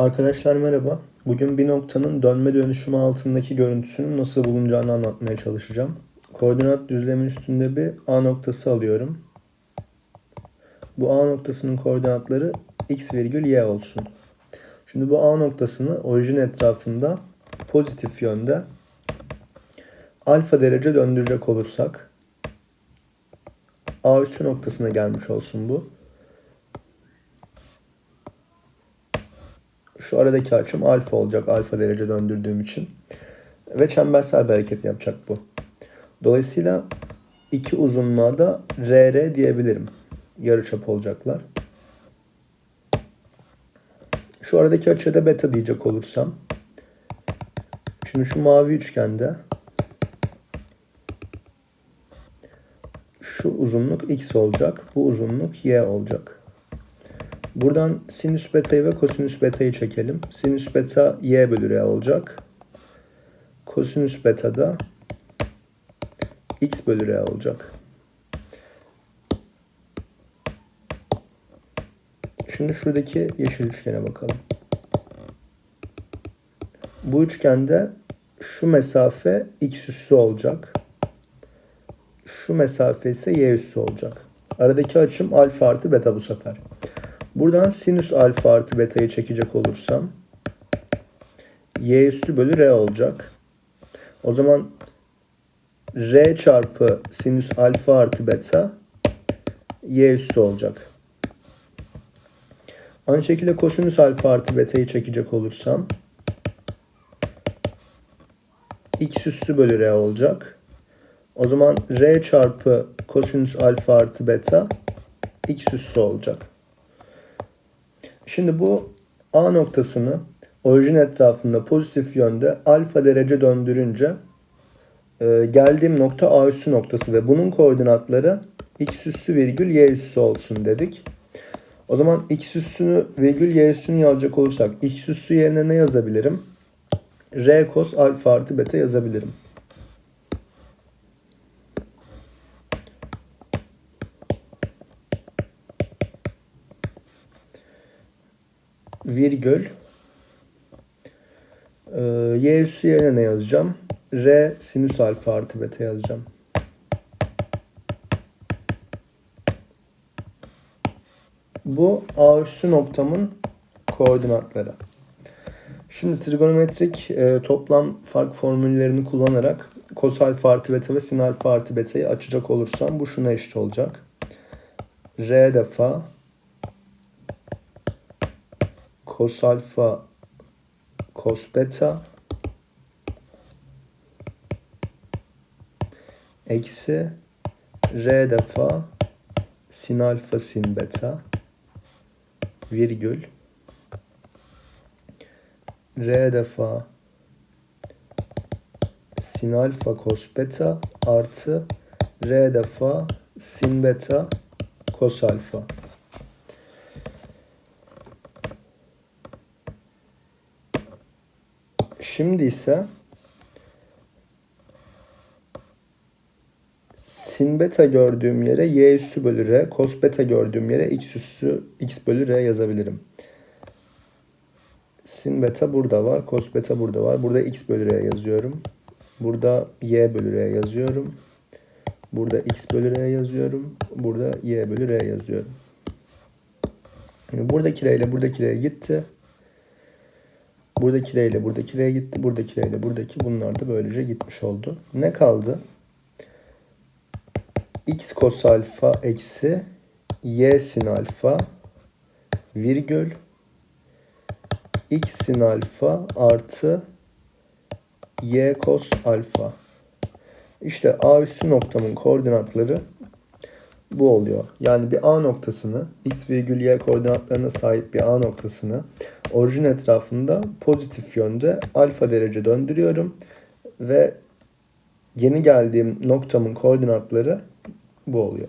Arkadaşlar merhaba. Bugün bir noktanın dönme dönüşümü altındaki görüntüsünün nasıl bulunacağını anlatmaya çalışacağım. Koordinat düzlemin üstünde bir A noktası alıyorum. Bu A noktasının koordinatları x virgül y olsun. Şimdi bu A noktasını orijin etrafında pozitif yönde alfa derece döndürecek olursak A üssü noktasına gelmiş olsun bu. Şu aradaki açım alfa olacak. Alfa derece döndürdüğüm için. Ve çembersel bir hareket yapacak bu. Dolayısıyla iki uzunluğa da RR diyebilirim. Yarıçap olacaklar. Şu aradaki açıya da beta diyecek olursam. Şimdi şu mavi üçgende şu uzunluk x olacak. Bu uzunluk y olacak. Buradan sinüs beta'yı ve kosinüs beta'yı çekelim. Sinüs beta y bölü r olacak. Kosinüs beta da x bölü r olacak. Şimdi şuradaki yeşil üçgene bakalım. Bu üçgende şu mesafe x üssü olacak. Şu mesafe ise y üssü olacak. Aradaki açım alfa artı beta bu sefer. Buradan sinüs alfa artı beta'yı çekecek olursam y üssü bölü r olacak. O zaman r çarpı sinüs alfa artı beta y üssü olacak. Aynı şekilde kosinüs alfa artı beta'yı çekecek olursam x üssü bölü r olacak. O zaman r çarpı kosinüs alfa artı beta x üssü olacak. Şimdi bu A noktasını orijin etrafında pozitif yönde alfa derece döndürünce e, geldiğim nokta A üssü noktası ve bunun koordinatları x üssü virgül y üssü olsun dedik. O zaman x üssünü virgül y üssünü yazacak olursak x üssü yerine ne yazabilirim? R cos alfa artı beta yazabilirim. Virgül e, y üssü yerine ne yazacağım? R sinüs alfa artı beta yazacağım. Bu A üssü noktamın koordinatları. Şimdi trigonometrik e, toplam fark formüllerini kullanarak kos alfa artı beta ve sin alfa artı beta'yı açacak olursam bu şuna eşit olacak. R defa cos alfa cos beta eksi r defa sin alfa sin beta virgül r defa sin alfa cos beta artı r defa sin beta cos alfa. Şimdi ise sin beta gördüğüm yere y üssü bölü r, cos beta gördüğüm yere x üssü x bölü r yazabilirim. Sin beta burada var, cos beta burada var. Burada x bölü r yazıyorum. Burada y bölü r yazıyorum. Burada x bölü r yazıyorum. Burada y bölü r yazıyorum. buradaki r ile buradaki r gitti. Buradaki R ile buradaki gitti. Buradaki R buradaki bunlar da böylece gitmiş oldu. Ne kaldı? X cos alfa eksi Y sin alfa virgül X sin alfa artı Y cos alfa. İşte A üssü noktamın koordinatları bu oluyor. Yani bir A noktasını x virgül y koordinatlarına sahip bir A noktasını orijin etrafında pozitif yönde alfa derece döndürüyorum ve yeni geldiğim noktamın koordinatları bu oluyor.